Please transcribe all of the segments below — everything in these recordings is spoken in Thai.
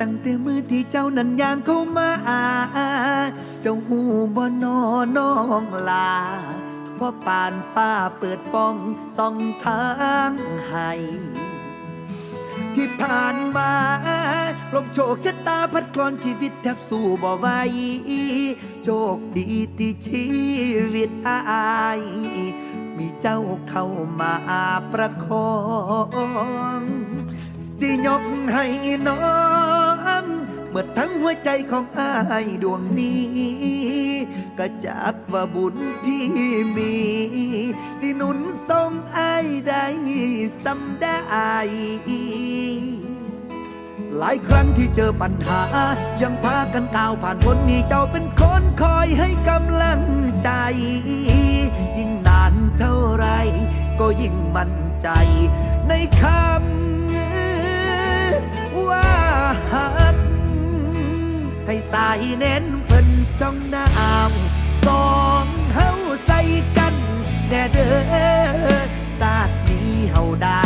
ตั้งแต่มือที่เจ้านั้นยางเข้ามา เจ้าหูบ่นอน้องลาเพราะปานฟ้าเปิดป้องส่องทางให้ที่ผ่านมาลมโชคชะตาพัดกลอนชีวิตแทบสู้บ่ไหวโชคดีที่ชีวิตอาย มีเจ้าเข้ามาประคอง สิยกให้น้องเมื่อทั้งหัวใจของอายดวงนี้ ก็จากว่าบุญที่มี สิหนุนทรงอายได้สำได้หลายครั้งที่เจอปัญหา ยังพากันก้าวผ่านพ้นนี่เจ้าเป็นคนคอยให้กำลังใจ ยิ่งนานเท่าไร ก็ยิ่งมั่นใจในคำ สายเน้นเพิ่นจ้องน้ำสองเฮาใส่กันแน่เด้อศาสตร์นี้เฮาได้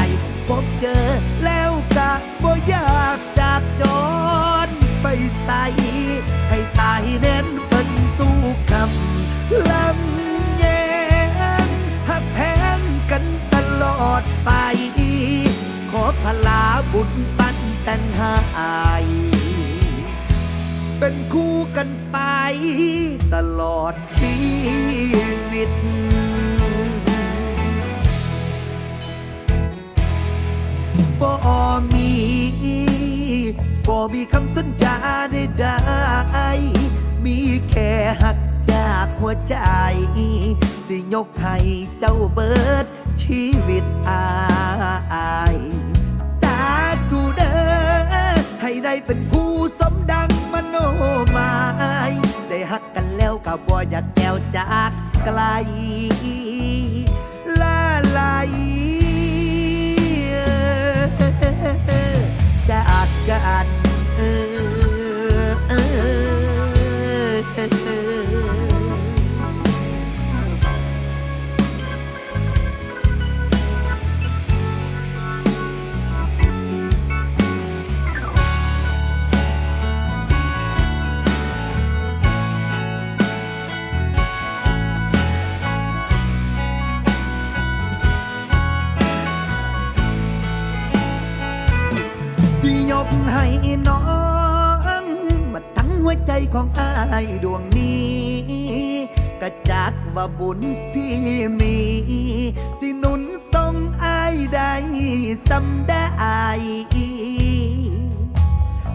พบเจอแล้วกะบ่อยากจากจรไปใส่ให้สายเน้นเพิ่นสู้คำลำแยงหักแพงกันตลอดไป ขอพลาบุญปันแต่งหาย เป็นคู่กันไป ตลอดชีวิต บ่มีบ่มีคำสัญญาใดๆมีแค่หักจากหัวใจ สิยกให้เจ้าเบิดชีวิตอา แก้วจากไกลลาลายจากกัน น้องมาทั้งหัวใจของอายดวงนี้ก็จากว่าบุญที่มี สินุนทรงอายได้สำได้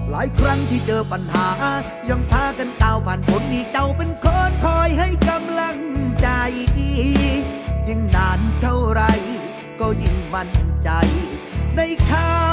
หลายครั้งที่เจอปัญหา ยังพากันก้าวผ่านพ้นนี่เจ้าเป็นคนคอยให้กำลังใจ ยิ่งนานเท่าไร ก็ยิ่งมั่นใจในคำ